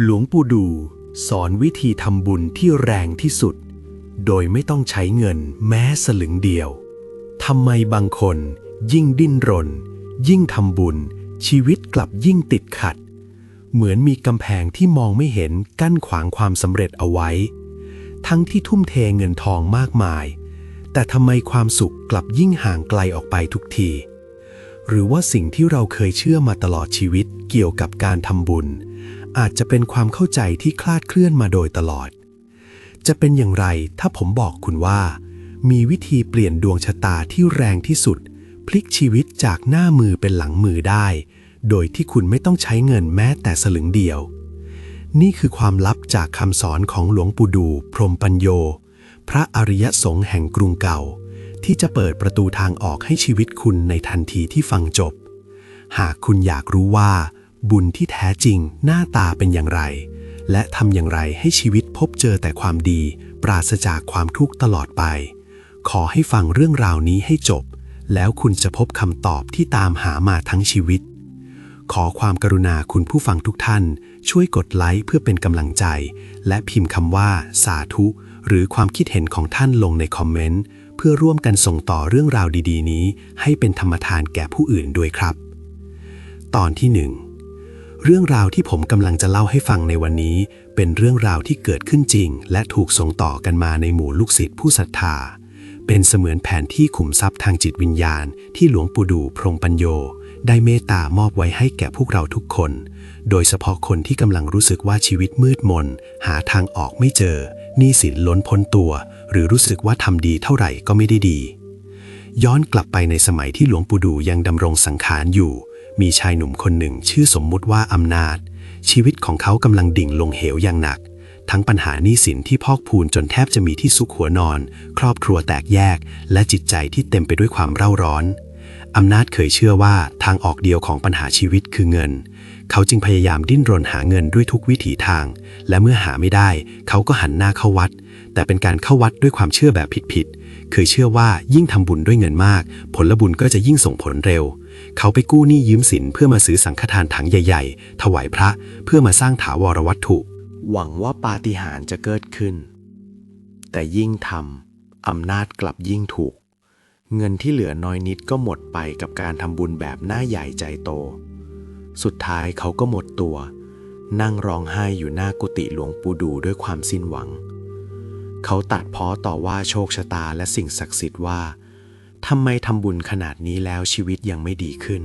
หลวงปู่ดูสอนวิธีทำบุญที่แรงที่สุด โดยไม่ต้องใช้เงินแม้สลึงเดียว ทำไมบางคนยิ่งดิ้นรน ยิ่งทำบุญ ชีวิตกลับยิ่งติดขัด เหมือนมีกำแพงที่มองไม่เห็นกั้นขวางความสำเร็จเอาไว้ ทั้งที่ทุ่มเทเงินทองมากมาย แต่ทำไมความสุขกลับยิ่งห่างไกลออกไปทุกที หรือว่าสิ่งที่เราเคยเชื่อมาตลอดชีวิตเกี่ยวกับการทำบุญ อาจจะเป็นความเข้าใจที่คลาดเคลื่อนมาโดยตลอด จะเป็นอย่างไรถ้าผมบอกคุณว่า มีวิธีเปลี่ยนดวงชะตาที่แรงที่สุด พลิกชีวิตจากหน้ามือเป็นหลังมือได้ โดยที่คุณไม่ต้องใช้เงินแม้แต่สลึงเดียว นี่คือความลับจากคำสอนของหลวงปู่ดู พรมปัญโย พระอริยสงฆ์แห่งกรุงเก่า ที่จะเปิดประตูทางออกให้ชีวิตคุณในทันทีที่ฟังจบ หากคุณอยากรู้ว่า บุญที่แท้จริงหน้าตาเป็นอย่างไร และทำอย่างไรให้ชีวิตพบเจอแต่ความดี ปราศจากความทุกข์ตลอดไป ขอให้ฟังเรื่องราวนี้ให้จบ แล้วคุณจะพบคำตอบที่ตามหามาทั้งชีวิต ขอความกรุณาคุณผู้ฟังทุกท่าน ช่วยกดไลค์เพื่อเป็นกำลังใจ และพิมพ์คำว่า สาธุ หรือความคิดเห็นของท่านลงในคอมเมนต์เพื่อร่วมกันส่งต่อเรื่องราวดี ๆ นี้ ให้เป็นธรรมทานแก่ผู้อื่นด้วยครับ ตอนที่หนึ่ง เรื่องราวที่ผมกำลังจะเล่าให้ฟังในวันนี้ เป็นเรื่องราวที่เกิดขึ้นจริง และถูกส่งต่อกันมาในหมู่ลูกศิษย์ผู้ศรัทธา เป็นเสมือนแผนที่ขุมทรัพย์ทางจิตวิญญาณ ที่หลวงปู่ดูพรมปัญโย ได้เมตตามอบไว้ให้แก่พวกเราทุกคน โดยเฉพาะคนที่กำลังรู้สึกว่าชีวิตมืดมน หาทางออกไม่เจอหนี้สินล้นพ้นตัว หรือรู้สึกว่าทำดีเท่าไหร่ก็ไม่ได้ดี ย้อนกลับไปในสมัยที่หลวงปู่ดูยังดำรงสังขารอยู่ มีชายหนุ่มคนหนึ่งชื่อสมมุติว่าอำนาจ ชีวิตของเขากำลังดิ่งลงเหวอย่างหนัก ทั้งปัญหาหนี้สินที่พอกพูนจนแทบจะมีที่ซุกหัวนอน ครอบครัวแตกแยก และจิตใจที่เต็มไปด้วยความเร่าร้อน อำนาจเคยเชื่อว่าทางออกเดียวของปัญหาชีวิตคือเงิน เขาจึงพยายามดิ้นรนหาเงินด้วยทุกวิถีทาง และเมื่อหาไม่ได้ เขาก็หันหน้าเข้าวัด แต่เป็นการเข้าวัดด้วยความเชื่อแบบผิดๆเคยเชื่อว่ายิ่งทำบุญด้วยเงินมาก ผลบุญก็จะยิ่งส่งผลเร็ว เขาไปกู้หนี้ยืมสินเพื่อมาซื้อสังฆทานถังใหญ่ ๆ ถวายพระเพื่อมาสร้างถาวรวัตถุ หวังว่าปาฏิหาริย์จะเกิดขึ้น แต่ยิ่งทำอำนาจกลับยิ่งถูก เงินที่เหลือน้อยนิดก็หมดไปกับการทำบุญแบบหน้าใหญ่ใจโต สุดท้ายเขาก็หมดตัว นั่งร้องไห้อยู่หน้ากุฏิหลวงปู่ดูด้วยความสิ้นหวัง เขาตัดพ้อต่อว่าโชคชะตาและสิ่งศักดิ์สิทธิ์ว่า ทำไมทำบุญขนาดนี้แล้วชีวิตยังไม่ดีขึ้น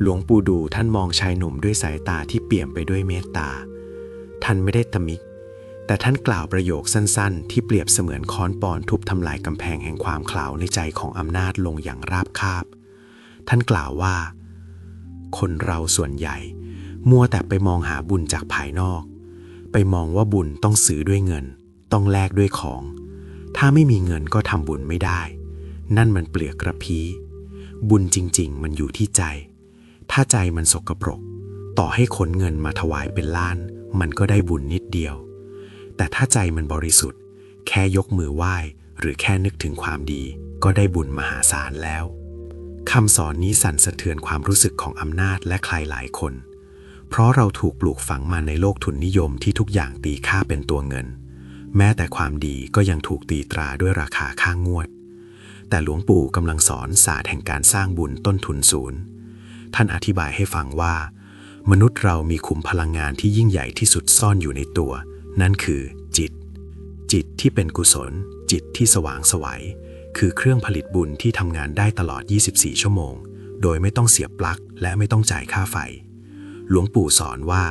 หลวงปู่ดูท่านมองชายหนุ่มด้วยสายตาที่เปี่ยมไปด้วยเมตตา ท่านไม่ได้ตำมิก แต่ท่านกล่าวประโยคสั้น ๆ ที่เปรียบเสมือนค้อนปอนทุบทำลายกำแพงแห่งความขลาวในใจของอำนาจลงอย่างราบคาบ ท่านกล่าวว่า คนเราส่วนใหญ่ มัวแต่ไปมองหาบุญจากภายนอก ไปมองว่าบุญต้องซื้อด้วยเงิน ต้องแลกด้วยของ ถ้าไม่มีเงินก็ทำบุญไม่ได้ นั่นมันเปลือกกระพี้บุญจริง ๆ มันอยู่ที่ใจ ถ้าใจมันสกปรก ต่อให้ขนเงินมาถวายเป็นล้าน มันก็ได้บุญนิดเดียว แต่ถ้าใจมันบริสุทธิ์ แค่ยกมือไหว้ หรือแค่นึกถึงความดี ก็ได้บุญมหาศาลแล้วคำสอนนี้สั่นสะเทือนความรู้สึกของอำนาจและใครหลายคน เพราะเราถูกปลูกฝังมาในโลกทุนนิยมที่ทุกอย่างตีค่าเป็นตัวเงิน แม้แต่ความดีก็ยังถูกตีตราด้วยราคาค่างงวด แต่หลวงปู่กำลังสอนศาสตร์แห่งการสร้างบุญต้นทุนศูนย์ ท่านอธิบายให้ฟังว่า มนุษย์เรามีขุมพลังงานที่ยิ่งใหญ่ที่สุดซ่อนอยู่ในตัว นั่นคือจิต จิตที่เป็นกุศล จิตที่สว่างไสวัย คือเครื่องผลิตบุญที่ทำงานได้ตลอด 24 ชั่วโมง โดยไม่ต้องเสียบปลั๊ก และไม่ต้องจ่ายค่าไฟ หลวงปู่สอนว่า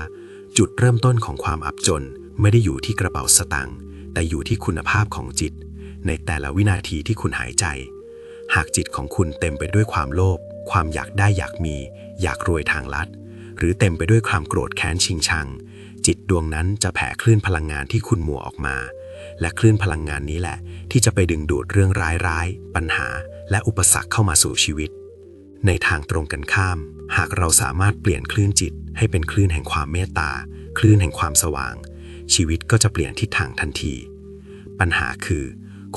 จุดเริ่มต้นของความอับจนไม่ได้อยู่ที่กระเป๋าสตังค์ แต่อยู่ที่คุณภาพของจิต ในแต่ละวินาทีที่คุณหายใจ หากจิตของคุณเต็มไปด้วยความโลภความอยากได้อยากมี อยากรวยทางลัด หรือเต็มไปด้วยความโกรธแค้นชิงชัง จิตดวงนั้นจะแผ่คลื่นพลังงานที่คุณมัวออกมา และคลื่นพลังงานนี้แหละ ที่จะไปดึงดูดเรื่องร้ายๆปัญหา และอุปสรรคเข้ามาสู่ชีวิต ในทางตรงกันข้าม หากเราสามารถเปลี่ยนคลื่นจิตให้เป็นคลื่นแห่งความเมตตา คลื่นแห่งความสว่าง ชีวิตก็จะเปลี่ยนทิศทางทันที ปัญหาคือ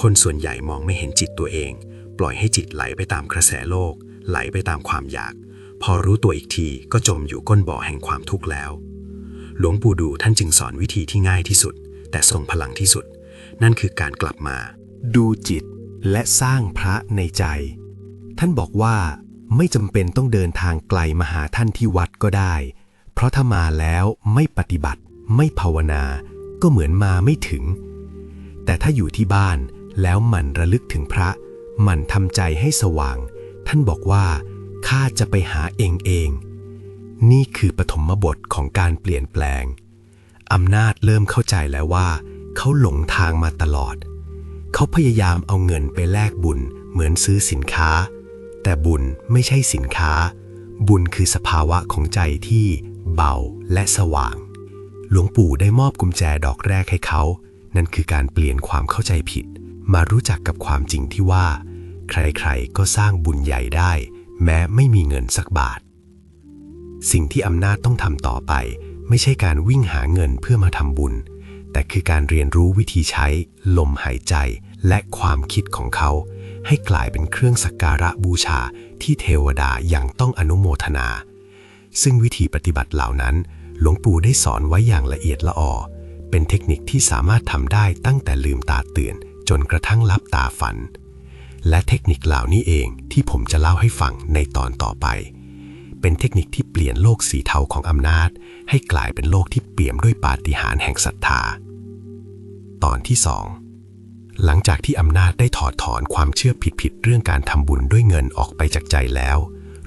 คนส่วนใหญ่มองไม่เห็นจิตตัวเอง ปล่อยให้จิตไหลไปตามกระแสโลก ไหลไปตามความอยาก พอรู้ตัวอีกทีก็จมอยู่ก้นบ่อแห่งความทุกข์แล้ว หลวงปู่ดูท่านจึงสอนวิธีที่ง่ายที่สุด แต่ทรงพลังที่สุด นั่นคือการกลับมา ดูจิตและสร้างพระในใจ ท่านบอกว่าไม่จำเป็นต้องเดินทางไกลมาหาท่านที่วัดก็ได้ เพราะถ้ามาแล้วไม่ปฏิบัติ ไม่ภาวนาก็เหมือนมาไม่ถึง แต่ถ้าอยู่ที่บ้านแล้วหมั่นระลึกถึงพระ หมั่นทำใจให้สว่าง ท่านบอกว่าข้าจะไปหาเองเอง นี่คือปฐมบทของการเปลี่ยนแปลงอำนาจเริ่มเข้าใจแล้วว่า เขาหลงทางมาตลอด เขาพยายามเอาเงินไปแลกบุญเหมือนซื้อสินค้า แต่บุญไม่ใช่สินค้า บุญคือสภาวะของใจที่เบาและสว่าง หลวงปู่ได้มอบกุญแจดอกแรกให้เขา นั่นคือการเปลี่ยนความเข้าใจผิด มารู้จักกับความจริงที่ว่า ใครๆก็สร้างบุญใหญ่ได้ แม้ไม่มีเงินสักบาท สิ่งที่อำนาจต้องทำต่อไป ไม่ใช่การวิ่งหาเงินเพื่อมาทำบุญ แต่คือการเรียนรู้วิธีใช้ ลมหายใจและความคิดของเขา ให้กลายเป็นเครื่องสักการะบูชาที่เทวดายังต้องอนุโมทนา ซึ่งวิธีปฏิบัติเหล่านั้น หลวงปู่ได้สอนไว้อย่างละเอียดละออ เป็นเทคนิคที่สามารถทำได้ตั้งแต่ลืมตาตื่น จนกระทั่งลับตาฝัน และเทคนิคเหล่านี้เองที่ผมจะเล่าให้ฟังในตอนต่อไป เป็นเทคนิคที่เปลี่ยนโลกสีเทาของอำนาจ ให้กลายเป็นโลกที่เปี่ยมด้วยปาฏิหาริย์แห่งศรัทธา ตอนที่สองหลังจากที่อำนาจได้ถอดถอนความเชื่อผิดๆเรื่องการทำบุญด้วยเงินออกไปจากใจแล้ว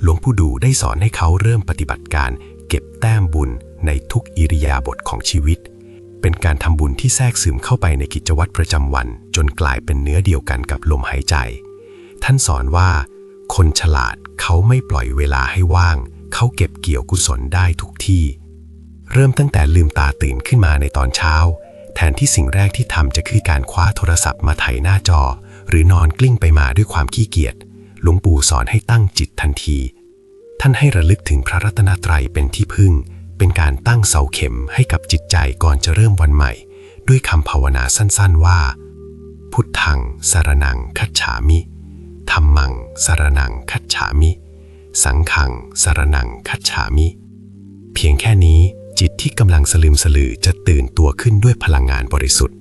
หลวงปู่ดูได้สอนให้เขาเริ่มปฏิบัติการ เก็บแต้มบุญ ในทุกอิริยาบถของชีวิต เป็นการทำบุญที่แทรกซึมเข้าไปในกิจวัตรประจำวัน จนกลายเป็นเนื้อเดียวกันกับลมหายใจ ท่านสอนว่า คนฉลาดเขาไม่ปล่อยเวลาให้ว่าง เขาเก็บเกี่ยวกุศลได้ทุกที่ เริ่มตั้งแต่ลืมตาตื่นขึ้นมาในตอนเช้า แทนที่สิ่งแรกที่ทำจะคือการคว้าโทรศัพท์มาไถหน้าจอ หรือนอนกลิ้งไปมาด้วยความขี้เกียจหลวงปู่สอนให้ตั้งจิตทันที ท่านให้ระลึกถึงพระรัตนตรัยเป็นที่พึ่ง เป็นการตั้งเสาเข็มให้กับจิตใจก่อนจะเริ่มวันใหม่ ด้วยคำภาวนาสั้นๆว่า พุทธังสารนังคัจฉามิธรรมังสารนังคัจฉามิ สังขังสารนังคัจฉามิ เพียงแค่นี้จิตที่กำลังสลืมสลือจะตื่นตัวขึ้นด้วยพลังงานบริสุทธิ์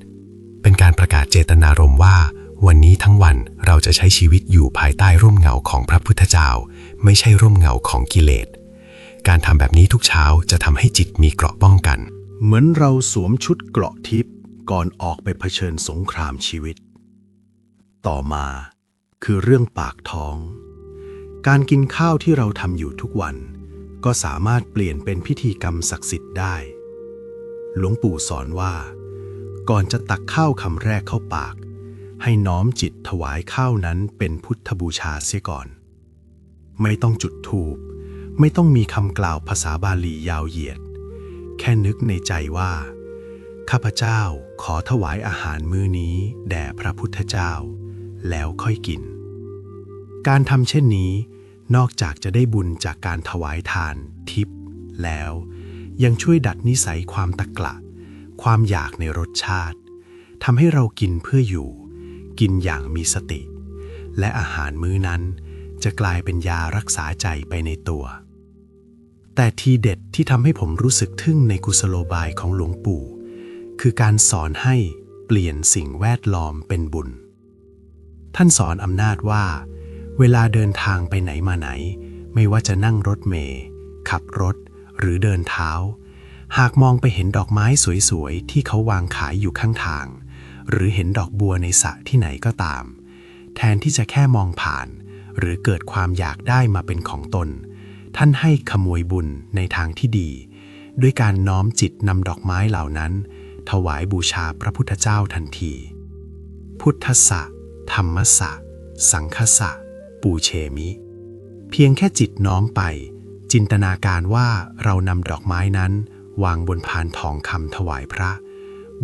เป็นการประกาศเจตนารมณ์ว่า วันนี้ทั้งวันเราจะใช้ชีวิตอยู่ภายใต้ร่มเงาของพระพุทธเจ้า ไม่ใช่ร่มเงาของกิเลส การทำแบบนี้ทุกเช้าจะทำให้จิตมีเกราะป้องกัน เหมือนเราสวมชุดเกราะทิพย์ก่อนออกไปเผชิญสงครามชีวิต ต่อมาคือเรื่องปากท้อง การกินข้าวที่เราทำอยู่ทุกวัน ก็สามารถเปลี่ยนเป็นพิธีกรรมศักดิ์สิทธิ์ได้ หลวงปู่สอนว่า ก่อนจะตักข้าวคำแรกเข้าปาก ให้น้อมจิตถวายข้าวนั้นเป็นพุทธบูชาเสียก่อน ไม่ต้องจุดธูป ไม่ต้องมีคำกล่าวภาษาบาลียาวเหยียด แค่นึกในใจว่า ข้าพเจ้าขอถวายอาหารมื้อนี้ แด่พระพุทธเจ้า แล้วค่อยกิน การทำเช่นนี้ นอกจากจะได้บุญจากการถวายทาน ทิพย์แล้ว ยังช่วยดัดนิสัยความตะกละ ความอยากในรสชาติทำให้เรากินเพื่ออยู่ กินอย่างมีสติ และอาหารมื้อนั้นจะกลายเป็นยารักษาใจไปในตัว แต่ทีเด็ดที่ทำให้ผมรู้สึกทึ่งในกุศโลบายของหลวงปู่ คือการสอนให้เปลี่ยนสิ่งแวดล้อมเป็นบุญ ท่านสอนอำนาจว่า เวลาเดินทางไปไหนมาไหน ไม่ว่าจะนั่งรถเมล์ขับรถ หรือเดินเท้า หากมองไปเห็นดอกไม้สวยๆ ที่เขาวางขายอยู่ข้างทาง หรือเห็นดอกบัวในสระที่ไหนก็ตาม แทนที่จะแค่มองผ่าน หรือเกิดความอยากได้มาเป็นของตน ท่านให้ขโมยบุญในทางที่ดี ด้วยการน้อมจิตนำดอกไม้เหล่านั้น ถวายบูชาพระพุทธเจ้าทันที พุทธะธรรมะสังคสะ ปูเชมิ เพียงแค่จิตน้อมไป จินตนาการว่าเรานำดอกไม้นั้น วางบนพานทองคำถวายพระ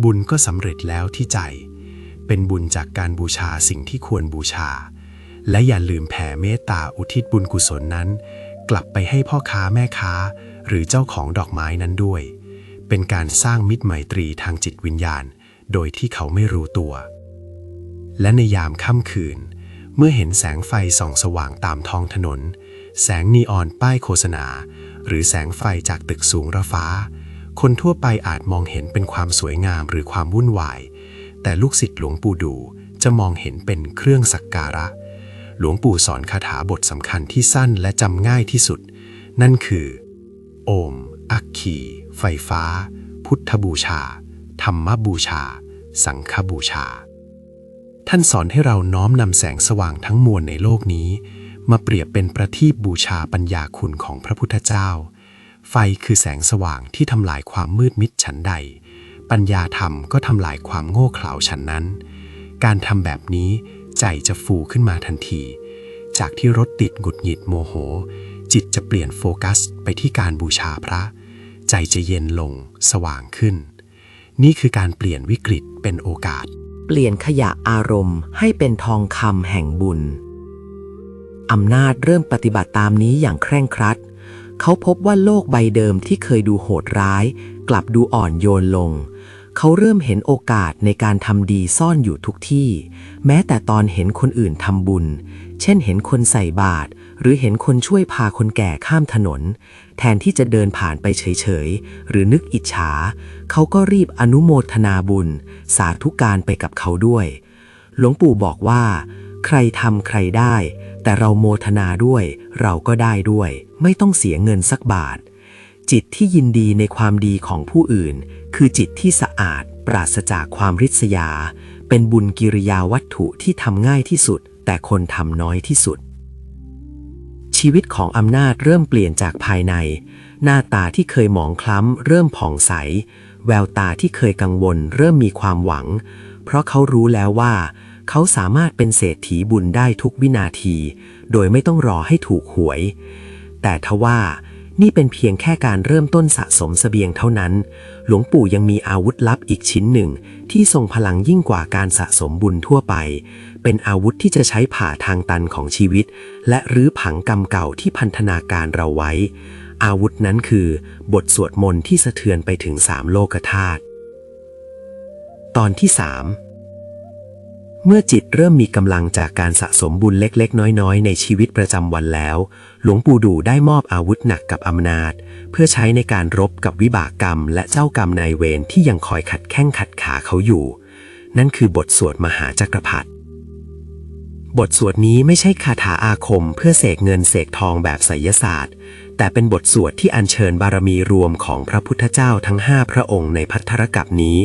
บุญก็สำเร็จแล้วที่ใจ เป็นบุญจากการบูชาสิ่งที่ควรบูชา และอย่าลืมแผ่เมตตาอุทิศบุญกุศลนั้น กลับไปให้พ่อค้าแม่ค้า หรือเจ้าของดอกไม้นั้นด้วย เป็นการสร้างมิตรไมตรีทางจิตวิญญาณ โดยที่เขาไม่รู้ตัว และในยามค่ำคืน เมื่อเห็นแสงไฟส่องสว่างตามท้องถนน แสงนีออนป้ายโฆษณา หรือแสงไฟจากตึกสูงระฟ้า คนทั่วไปอาจมองเห็นเป็นความสวยงามหรือความวุ่นวาย แต่ลูกศิษย์หลวงปู่ดูจะมองเห็นเป็นเครื่องสักการะ หลวงปู่สอนคาถาบทสำคัญที่สั้นและจำง่ายที่สุด นั่นคือ โอม อักขีไฟฟ้า พุทธบูชา ธรรมบูชา สังฆบูชา ท่านสอนให้เราน้อมนำแสงสว่างทั้งมวลในโลกนี้ มาเปรียบเป็นประทีปบูชาปัญญาคุณของพระพุทธเจ้า ไฟคือแสงสว่างที่ทำลายความมืดมิดฉันใด ปัญญาธรรมก็ทำลายความโง่เขลาฉันนั้น การทำแบบนี้ ใจจะฟูขึ้นมาทันที จากที่รถติดหงุดหงิดโมโห จิตจะเปลี่ยนโฟกัสไปที่การบูชาพระ ใจจะเย็นลง สว่างขึ้น นี่คือการเปลี่ยนวิกฤตเป็นโอกาส เปลี่ยนขยะอารมณ์ให้เป็นทองคำแห่งบุญอำนาจเริ่มปฏิบัติตามนี้อย่างเคร่งครัด เขาพบว่าโลกใบเดิมที่เคยดูโหดร้าย กลับดูอ่อนโยนลง เขาเริ่มเห็นโอกาสในการทำดีซ่อนอยู่ทุกที่ แม้แต่ตอนเห็นคนอื่นทำบุญ เช่นเห็นคนใส่บาตรหรือเห็นคนช่วยพาคนแก่ข้ามถนน แทนที่จะเดินผ่านไปเฉยๆ หรือนึกอิจฉา เขาก็รีบอนุโมทนาบุญ สาธุการไปกับเขาด้วย หลวงปู่บอกว่า ใครทำใครได้ แต่เราโมทนาด้วย เราก็ได้ด้วย ไม่ต้องเสียเงินสักบาท จิตที่ยินดีในความดีของผู้อื่น คือจิตที่สะอาดปราศจากความริษยา เป็นบุญกิริยาวัตถุที่ทำง่ายที่สุด แต่คนทำน้อยที่สุด ชีวิตของอำนาจเริ่มเปลี่ยนจากภายใน หน้าตาที่เคยหมองคล้ำ เริ่มผ่องใส แววตาที่เคยกังวล เริ่มมีความหวัง เพราะเขารู้แล้วว่า เขาสามารถเป็นเศรษฐีบุญได้ทุกวินาที โดยไม่ต้องรอให้ถูกหวย แต่ทว่า นี่เป็นเพียงแค่การเริ่มต้นสะสมเสบียงเท่านั้น หลวงปู่ยังมีอาวุธลับอีกชิ้นหนึ่ง ที่ทรงพลังยิ่งกว่าการสะสมบุญทั่วไป เป็นอาวุธที่จะใช้ผ่าทางตันของชีวิต และรื้อผังกรรมเก่าที่พันธนาการเราไว้ อาวุธนั้นคือ บทสวดมนต์ที่สะเทือนไปถึงสามโลกธาตุ ตอนที่สาม เมื่อจิตเริ่มมีกำลังจากการสะสมบุญเล็กๆ น้อยๆ ในชีวิตประจำวันแล้ว หลวงปู่ดูได้มอบอาวุธหนักกับอำนาจ เพื่อใช้ในการรบกับวิบากกรรม และเจ้ากรรมนายเวรที่ยังคอยขัดแข้งขัดขาเขาอยู่ นั่นคือบทสวดมหาจักรพรรดิบทสวดนี้ไม่ใช่คาถาอาคมเพื่อเสกเงินเสกทองแบบไสยศาสตร์ แต่เป็นบทสวดที่อัญเชิญบารมีรวมของพระพุทธเจ้าทั้งห้าพระองค์ในพัทธรกัปนี้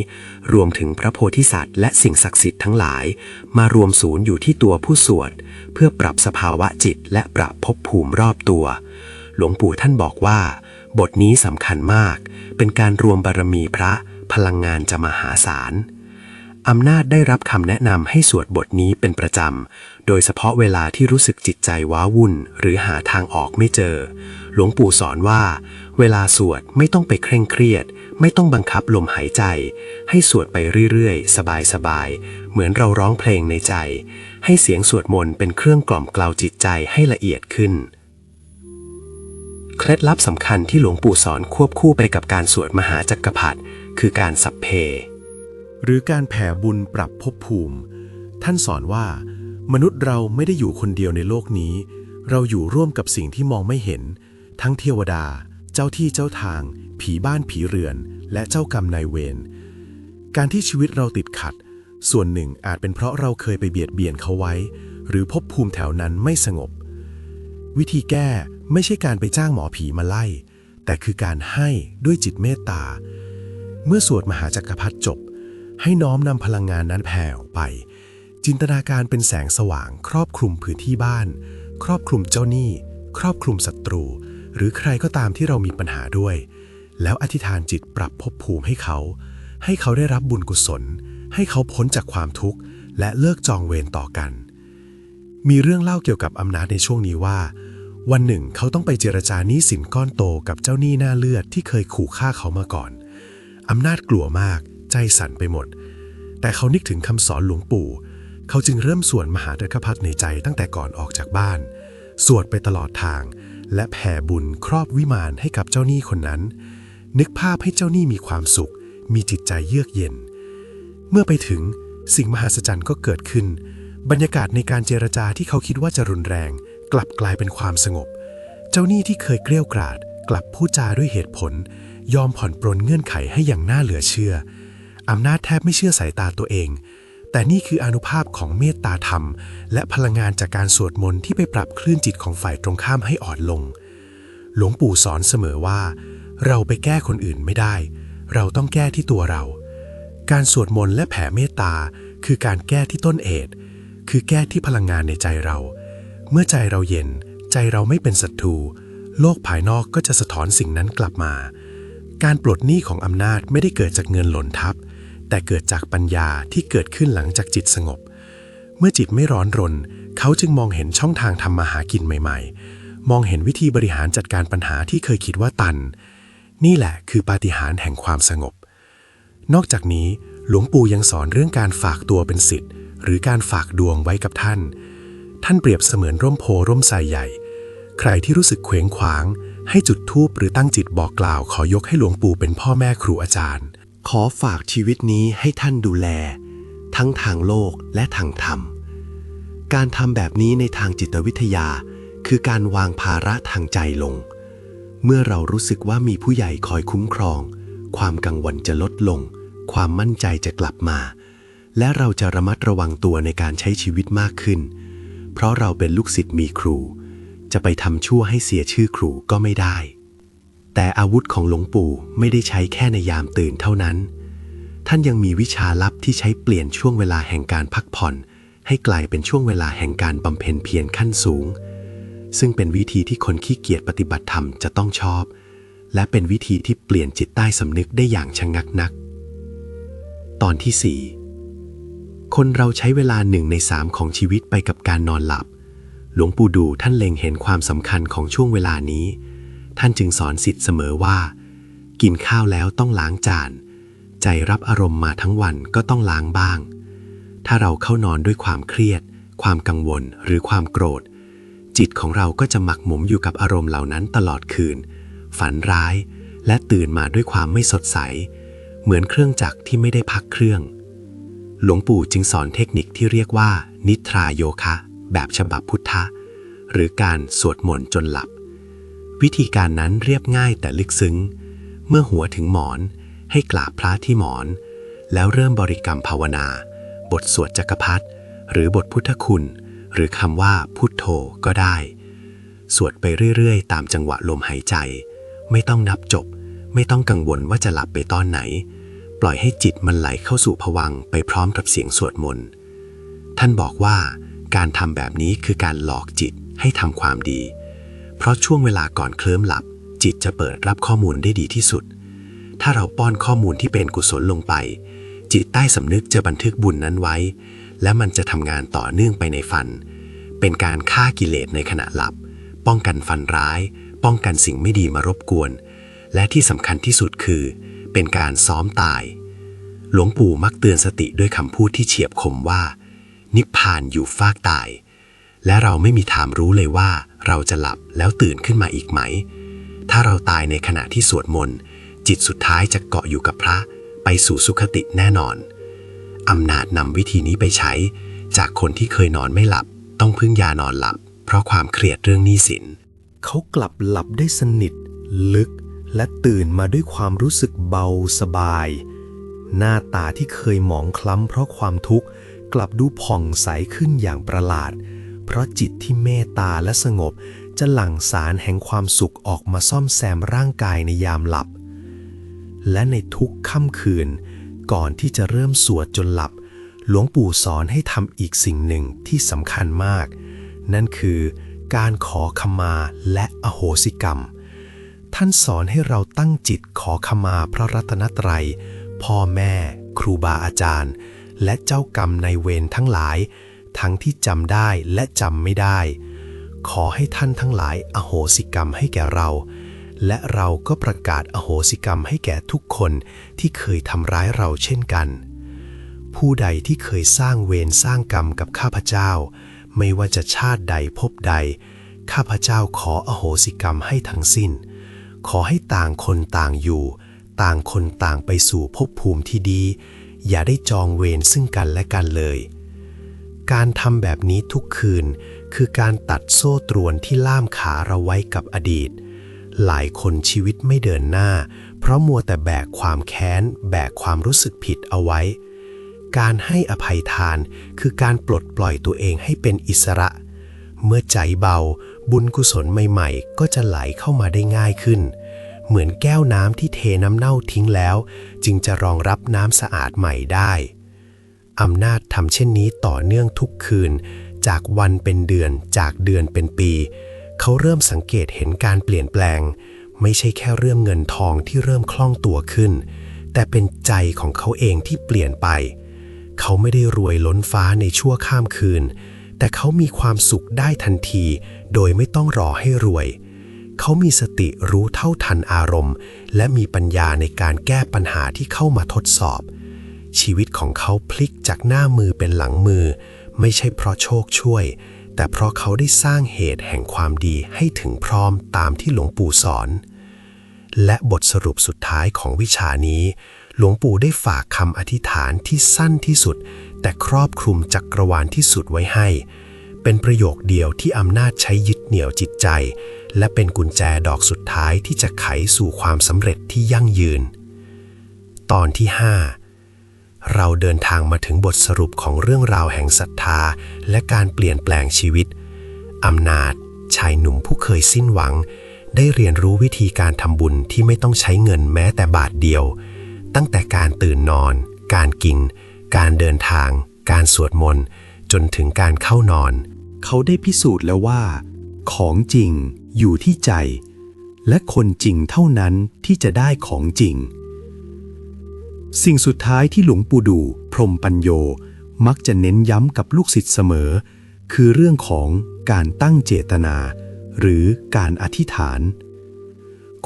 รวมถึงพระโพธิสัตว์และสิ่งศักดิ์สิทธิ์ทั้งหลาย มารวมศูนย์อยู่ที่ตัวผู้สวด เพื่อปรับสภาวะจิตและปรับภพภูมิรอบตัว หลวงปู่ท่านบอกว่า บทนี้สำคัญมาก เป็นการรวมบารมีพระพลังงานจะมหาศาล อำนาจได้รับคำแนะนำให้สวดบทนี้เป็นประจำ โดยเฉพาะเวลาที่รู้สึกจิตใจว้าวุ่น หรือหาทางออกไม่เจอ หลวงปู่สอนว่า เวลาสวดไม่ต้องไปเคร่งเครียด ไม่ต้องบังคับลมหายใจ ให้สวดไปเรื่อยๆ สบายๆ เหมือนเราร้องเพลงในใจ ให้เสียงสวดมนต์เป็นเครื่องกล่อมกล่าวจิตใจให้ละเอียดขึ้นเคล็ดลับสำคัญที่หลวงปู่สอนควบคู่ไปกับการสวดมหาจักรพรรดิคือการสัพเพ หรือการแผ่บุญปรับภพภูมิ ท่านสอนว่า มนุษย์เราไม่ได้อยู่คนเดียวในโลกนี้ เราอยู่ร่วมกับสิ่งที่มองไม่เห็น ทั้งเทวดา เจ้าที่เจ้าทาง ผีบ้านผีเรือน และเจ้ากรรมนายเวร การที่ชีวิตเราติดขัด ส่วนหนึ่งอาจเป็นเพราะเราเคยไปเบียดเบียนเขาไว้ หรือภพภูมิแถวนั้นไม่สงบ วิธีแก้ไม่ใช่การไปจ้างหมอผีมาไล่ แต่คือการให้ด้วยจิตเมตตา เมื่อสวดมหาจักรพรรดิจบ ให้น้อมนำพลังงานนั้นแผ่ออกไป จินตนาการเป็นแสงสว่าง ครอบคลุมพื้นที่บ้าน ครอบคลุมเจ้าหนี้ ครอบคลุมศัตรู หรือใครก็ตามที่เรามีปัญหาด้วย แล้วอธิษฐานจิตปรับภพภูมิให้เขา ให้เขาได้รับบุญกุศล ให้เขาพ้นจากความทุกข์ และเลิกจองเวรต่อกัน มีเรื่องเล่าเกี่ยวกับอำนาจในช่วงนี้ว่า วันหนึ่งเขาต้องไปเจรจาหนี้สินก้อนโตกับเจ้าหนี้หน้าเลือดที่เคยขู่ฆ่าเขามาก่อนอำนาจกลัวมาก ใจสั่นไปหมด แต่เขานึกถึงคำสอนหลวงปู่ เขาจึงเริ่มสวดมหาจักรพรรดิในใจตั้งแต่ก่อนออกจากบ้าน สวดไปตลอดทาง และแผ่บุญครอบวิมานให้กับเจ้าหนี้คนนั้น นึกภาพให้เจ้าหนี้มีความสุข มีจิตใจเยือกเย็น เมื่อไปถึงสิ่งมหัศจรรย์ก็เกิดขึ้น บรรยากาศในการเจรจาที่เขาคิดว่าจะรุนแรง กลับกลายเป็นความสงบ เจ้าหนี้ที่เคยเกลี้ยวกราดกลับพูดจาด้วยเหตุผล ยอมผ่อนปรนเงื่อนไขให้อย่างน่าเหลือเชื่อ อำนาจแทบไม่เชื่อสายตาตัวเอง แต่นี่คืออนุภาพของเมตตาธรรม และพลังงานจากการสวดมนต์ที่ไปปรับคลื่นจิตของฝ่ายตรงข้ามให้อ่อนลง หลวงปู่สอนเสมอว่า เราไปแก้คนอื่นไม่ได้ เราต้องแก้ที่ตัวเรา การสวดมนต์และแผ่เมตตาคือการแก้ที่ต้นเหตุคือแก้ที่พลังงานในใจเรา เมื่อใจเราเย็น ใจเราไม่เป็นศัตรู โลกภายนอกก็จะสะท้อนสิ่งนั้นกลับมา การปลดหนี้ของอำนาจไม่ได้เกิดจากเงินหล่นทับ แต่เกิดจากปัญญาที่เกิดขึ้นหลังจากจิตสงบ เมื่อจิตไม่ร้อนรน เขาจึงมองเห็นช่องทางทำมาหากินใหม่ ๆ มองเห็นวิธีบริหารจัดการปัญหาที่เคยคิดว่าตัน นี่แหละคือปาฏิหาริย์แห่งความสงบ นอกจากนี้หลวงปู่ยังสอนเรื่องการฝากตัวเป็นสิทธิ์ หรือการฝากดวงไว้กับท่าน ท่านเปรียบเสมือนร่มโพร่มไทรใหญ่ ใครที่รู้สึกเคว้งขวาง ให้จุดธูปหรือตั้งจิตบอกกล่าวขอยกให้หลวงปู่เป็นพ่อแม่ครูอาจารย์ ขอฝากชีวิตนี้ให้ท่านดูแล ทั้งทางโลกและทางธรรม การทำแบบนี้ในทางจิตวิทยา คือการวางภาระทางใจลง เมื่อเรารู้สึกว่ามีผู้ใหญ่คอยคุ้มครอง ความกังวลจะลดลง ความมั่นใจจะกลับมา และเราจะระมัดระวังตัวในการใช้ชีวิตมากขึ้น เพราะเราเป็นลูกศิษย์มีครู จะไปทำชั่วให้เสียชื่อครูก็ไม่ได้ แต่อาวุธของหลวงปู่ไม่ได้ใช้แค่ในยามตื่นเท่านั้น ท่านยังมีวิชาลับที่ใช้เปลี่ยนช่วงเวลาแห่งการพักผ่อน ให้กลายเป็นช่วงเวลาแห่งการบำเพ็ญเพียรขั้นสูง ซึ่งเป็นวิธีที่คนขี้เกียจปฏิบัติธรรมจะต้องชอบ และเป็นวิธีที่เปลี่ยนจิตใต้สำนึกได้อย่างชะงักนัก ตอนที่ 4 คนเราใช้เวลาหนึ่งในสามของชีวิตไปกับการนอนหลับ หลวงปู่ดูท่านเล็งเห็นความสำคัญของช่วงเวลานี้ ท่านจึงสอนสิทธิ์เสมอว่า กินข้าวแล้วต้องล้างจาน ใจรับอารมณ์มาทั้งวันก็ต้องล้างบ้าง ถ้าเราเข้านอนด้วยความเครียด ความกังวลหรือความโกรธ จิตของเราก็จะหมักหมมอยู่กับอารมณ์เหล่านั้นตลอดคืน ฝันร้าย และตื่นมาด้วยความไม่สดใส เหมือนเครื่องจักรที่ไม่ได้พักเครื่อง หลวงปู่จึงสอนเทคนิคที่เรียกว่า นิทราโยคะ แบบฉบับพุทธะหรือการสวดมนต์จนหลับ วิธีการนั้นเรียบง่ายแต่ลึกซึ้ง เมื่อหัวถึงหมอนให้กราบพระที่หมอน แล้วเริ่มบริกรรมภาวนา บทสวดจักรพรรดิหรือบทพุทธคุณ หรือคำว่าพุทโธก็ได้ สวดไปเรื่อยๆ ตามจังหวะลมหายใจ ไม่ต้องนับจบ ไม่ต้องกังวลว่าจะหลับไปตอนไหน ปล่อยให้จิตมันไหลเข้าสู่ภวังไปพร้อมกับเสียงสวดมนต์ท่านบอกว่าการทำแบบนี้คือการหลอกจิตให้ทำความดี เพราะช่วงเวลาก่อนเคลิ้มหลับ จิตจะเปิดรับข้อมูลได้ดีที่สุด ถ้าเราป้อนข้อมูลที่เป็นกุศลลงไป จิตใต้สำนึกจะบันทึกบุญนั้นไว้ และมันจะทำงานต่อเนื่องไปในฝัน เป็นการฆ่ากิเลสในขณะหลับ ป้องกันฟันร้าย ป้องกันสิ่งไม่ดีมารบกวน และที่สำคัญที่สุดคือ เป็นการซ้อมตาย หลวงปู่มักเตือนสติด้วยคำพูดที่เฉียบคมว่า นิพพานอยู่ฟากตาย และเราไม่มีทางรู้เลยว่า เราจะหลับแล้วตื่นขึ้นมาอีกไหม ถ้าเราตายในขณะที่สวดมนต์ จิตสุดท้ายจะเกาะอยู่กับพระไปสู่สุคติแน่นอน อำนาจนำวิธีนี้ไปใช้ จากคนที่เคยนอนไม่หลับ ต้องพึ่งยานอนหลับ เพราะความเครียดเรื่องหนี้สิน เขากลับหลับได้สนิท ลึก และตื่นมาด้วยความรู้สึกเบาสบาย หน้าตาที่เคยหมองคล้ำเพราะความทุกข์ กลับดูผ่องใสขึ้นอย่างประหลาด เพราะจิตที่เมตตาและสงบ จะหลั่งสารแห่งความสุขออกมาซ่อมแซมร่างกายในยามหลับ และในทุกค่ำคืน ก่อนที่จะเริ่มสวดจนหลับ หลวงปู่สอนให้ทำอีกสิ่งหนึ่งที่สำคัญมาก นั่นคือการขอขมาและอโหสิกรรม ท่านสอนให้เราตั้งจิตขอขมาพระรัตนตรัย พ่อแม่ ครูบาอาจารย์ และเจ้ากรรมในเวรทั้งหลาย ทั้งที่จำได้และจำไม่ได้ ขอให้ท่านทั้งหลายอโหสิกรรมให้แก่เรา และเราก็ประกาศอโหสิกรรมให้แก่ทุกคนที่เคยทำร้ายเราเช่นกัน ผู้ใดที่เคยสร้างเวรสร้างกรรมกับข้าพเจ้า ไม่ว่าจะชาติใดภพใด ข้าพเจ้าขออโหสิกรรมให้ทั้งสิ้น ขอให้ต่างคนต่างอยู่ ต่างคนต่างไปสู่ภพภูมิที่ดี อย่าได้จองเวรซึ่งกันและกันเลย การทำแบบนี้ทุกคืน คือการตัดโซ่ตรวนที่ล่ามขาเราไว้กับอดีต หลายคนชีวิตไม่เดินหน้า เพราะมัวแต่แบกความแค้น แบกความรู้สึกผิดเอาไว้ การให้อภัยทานคือการปลดปล่อยตัวเองให้เป็นอิสระ เมื่อใจเบา บุญกุศลใหม่ๆ ก็จะไหลเข้ามาได้ง่ายขึ้น เหมือนแก้วน้ำที่เทน้ำเน่าทิ้งแล้ว จึงจะรองรับน้ำสะอาดใหม่ได้ อำนาจทำเช่นนี้ต่อเนื่องทุกคืน จากวันเป็นเดือนจากเดือนเป็นปี เขาเริ่มสังเกตเห็นการเปลี่ยนแปลง ไม่ใช่แค่เรื่องเงินทองที่เริ่มคล่องตัวขึ้น แต่เป็นใจของเขาเองที่เปลี่ยนไป เขาไม่ได้รวยล้นฟ้าในชั่วข้ามคืน แต่เขามีความสุขได้ทันที โดยไม่ต้องรอให้รวย เขามีสติรู้เท่าทันอารมณ์ และมีปัญญาในการแก้ปัญหาที่เข้ามาทดสอบ ชีวิตของเขาพลิกจากหน้ามือเป็นหลังมือ ไม่ใช่เพราะโชคช่วย แต่เพราะเขาได้สร้างเหตุแห่งความดีให้ถึงพร้อมตามที่หลวงปู่สอน และบทสรุปสุดท้ายของวิชานี้ หลวงปู่ได้ฝากคำอธิษฐานที่สั้นที่สุด แต่ครอบคลุมจักรวาลที่สุดไว้ให้ เป็นประโยคเดียวที่อำนาจใช้ยึดเหนี่ยวจิตใจ และเป็นกุญแจดอกสุดท้ายที่จะไขสู่ความสำเร็จที่ยั่งยืน ตอนที่5 เราเดินทางมาถึงบทสรุปของเรื่องราวแห่งศรัทธา และการเปลี่ยนแปลงชีวิตอำนาจ ชายหนุ่มผู้เคยสิ้นหวัง ได้เรียนรู้วิธีการทำบุญที่ไม่ต้องใช้เงินแม้แต่บาทเดียว ตั้งแต่การตื่นนอน การกิน การเดินทาง การสวดมนต์ จนถึงการเข้านอน เขาได้พิสูจน์แล้วว่า ของจริงอยู่ที่ใจ และคนจริงเท่านั้นที่จะได้ของจริง สิ่งสุดท้ายที่หลวงปู่ดูพรมปัญโย มักจะเน้นย้ำกับลูกศิษย์เสมอ คือเรื่องของการตั้งเจตนา หรือการอธิษฐาน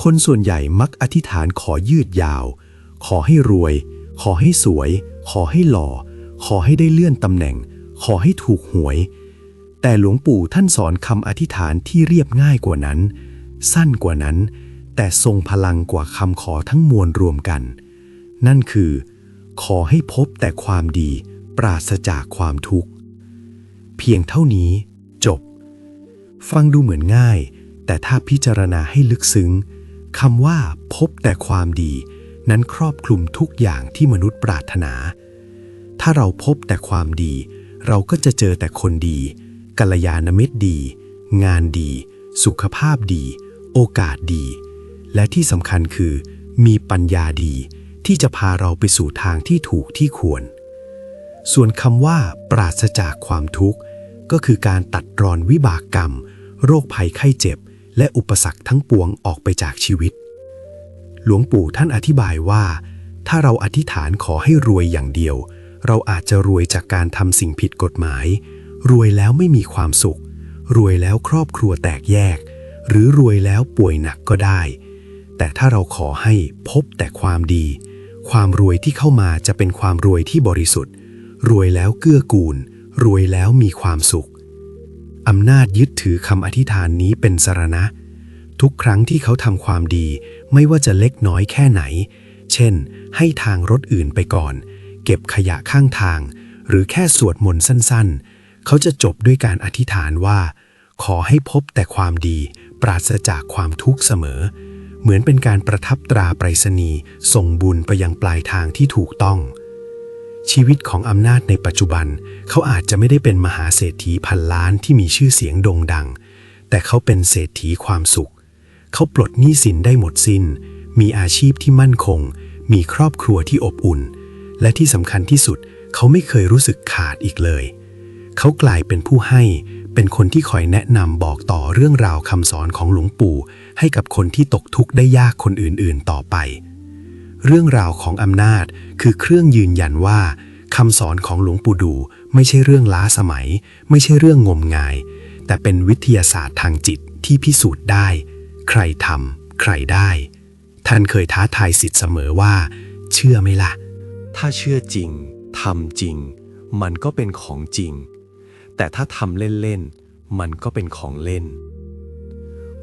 คนส่วนใหญ่มักอธิษฐานขอยืดยาว ขอให้รวย ขอให้สวย ขอให้หล่อ ขอให้ได้เลื่อนตำแหน่ง ขอให้ถูกหวย แต่หลวงปู่ท่านสอนคำอธิษฐานที่เรียบง่ายกว่านั้น สั้นกว่านั้น แต่ทรงพลังกว่าคำขอทั้งมวลรวมกัน นั่นคือ ขอให้พบแต่ความดีปราศจากความทุกข์ เพียงเท่านี้ จบ ฟังดูเหมือนง่าย แต่ถ้าพิจารณาให้ลึกซึ้งคำว่าพบแต่ความดี นั้นครอบคลุมทุกอย่างที่มนุษย์ปรารถนา ถ้าเราพบแต่ความดี เราก็จะเจอแต่คนดีกัลยาณมิตรดี งานดี สุขภาพดี โอกาสดี และที่สำคัญคือ มีปัญญาดี ที่จะพาเราไปสู่ทางที่ถูกที่ควร ส่วนคำว่า ปราศจากความทุกข์ ก็คือการตัดรอนวิบากกรรม โรคภัยไข้เจ็บ และอุปสรรคทั้งปวงออกไปจากชีวิต หลวงปู่ท่านอธิบายว่า ถ้าเราอธิษฐานขอให้รวยอย่างเดียว เราอาจจะรวยจากการทำสิ่งผิดกฎหมาย รวยแล้วไม่มีความสุข รวยแล้วครอบครัวแตกแยก หรือรวยแล้วป่วยหนักก็ได้ แต่ถ้าเราขอให้พบแต่ความดี ความรวยที่เข้ามาจะเป็นความรวยที่บริสุทธิ์ รวยแล้วเกื้อกูล รวยแล้วมีความสุข อำนาจยึดถือคำอธิษฐานนี้เป็นสรณะ ทุกครั้งที่เขาทำความดี ไม่ว่าจะเล็กน้อยแค่ไหน เช่น ให้ทางรถอื่นไปก่อน เก็บขยะข้างทาง หรือแค่สวดมนต์สั้นๆ เขาจะจบด้วยการอธิษฐานว่า ขอให้พบแต่ความดี ปราศจากความทุกข์เสมอ เหมือนเป็นการประทับตราไปรษณีย์ส่งบุญไปยังปลายทางที่ถูกต้อง ชีวิตของอำนาจในปัจจุบัน เขาอาจจะไม่ได้เป็นมหาเศรษฐีพันล้านที่มีชื่อเสียงโด่งดัง แต่เขาเป็นเศรษฐีความสุข เขาปลดหนี้สินได้หมดสิน้น มีอาชีพที่มั่นคง มีครอบครัวที่อบอุ่น และที่สำคัญที่สุด เขาไม่เคยรู้สึกขาดอีกเลย เขากลายเป็นผู้ให้เป็นคนที่คอยแนะนำบอกต่อเรื่องราวคำสอนของหลวงปู่ ให้กับคนที่ตกทุกข์ได้ยากคนอื่นๆต่อไป เรื่องราวของอำนาจคือเครื่องยืนยันว่าคำสอนของหลวงปู่ดูไม่ใช่เรื่องล้าสมัย ไม่ใช่เรื่องงมงาย แต่เป็นวิทยาศาสตร์ทางจิตที่พิสูจน์ได้ ใครทำใครได้ ท่านเคยท้าทายสิทธิ์เสมอว่า เชื่อไหมล่ะ ถ้าเชื่อจริงทำจริง มันก็เป็นของจริง แต่ถ้าทำเล่นๆมันก็เป็นของเล่น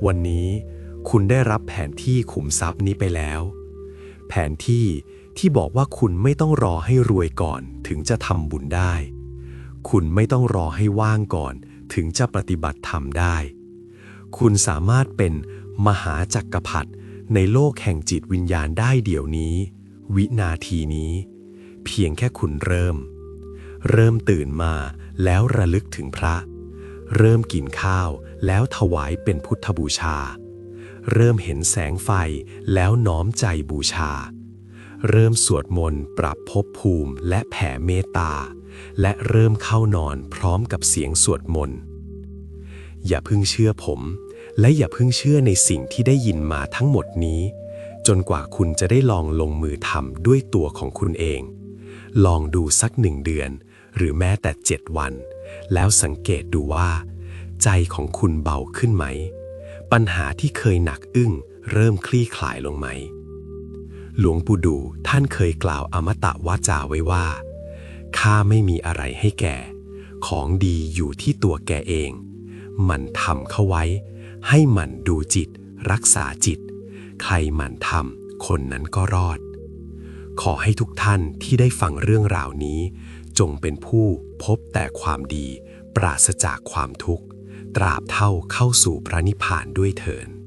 วันนี้ คุณได้รับแผนที่ขุมทรัพย์นี้ไปแล้ว แผนที่ที่บอกว่าคุณไม่ต้องรอให้รวยก่อนถึงจะทำบุญได้ คุณไม่ต้องรอให้ว่างก่อนถึงจะปฏิบัติธรรมได้ คุณสามารถเป็นมหาจักรพรรดิในโลกแห่งจิตวิญญาณได้เดี๋ยวนี้ วินาทีนี้ เพียงแค่คุณเริ่ม เริ่มตื่นมาแล้วระลึกถึงพระ เริ่มกินข้าวแล้วถวายเป็นพุทธบูชา เริ่มเห็นแสงไฟแล้วน้อมใจบูชา เริ่มสวดมนต์ปรับภพภูมิและแผ่เมตตา และเริ่มเข้านอนพร้อมกับเสียงสวดมนต์ อย่าเพิ่งเชื่อผม และอย่าเพิ่งเชื่อในสิ่งที่ได้ยินมาทั้งหมดนี้ จนกว่าคุณจะได้ลองลงมือทำด้วยตัวของคุณเอง ลองดูสักหนึ่งเดือน หรือแม้แต่เจ็ดวัน แล้วสังเกตดูว่า ใจของคุณเบาขึ้นไหม ปัญหาที่เคยหนักอึ้งเริ่มคลี่คลายลงไหม หลวงปู่ดูท่านเคยกล่าวอมตะวาจาไว้ว่า ข้าไม่มีอะไรให้แกของดีอยู่ที่ตัวแกเอง มันทำเข้าไว้ ให้มันดูจิต รักษาจิต ใครมันทำคนนั้นก็รอด ขอให้ทุกท่านที่ได้ฟังเรื่องราวนี้ จงเป็นผู้พบแต่ความดี ปราศจากความทุกข์ ตราบเท่าเข้าสู่พระนิพพานด้วยเถิน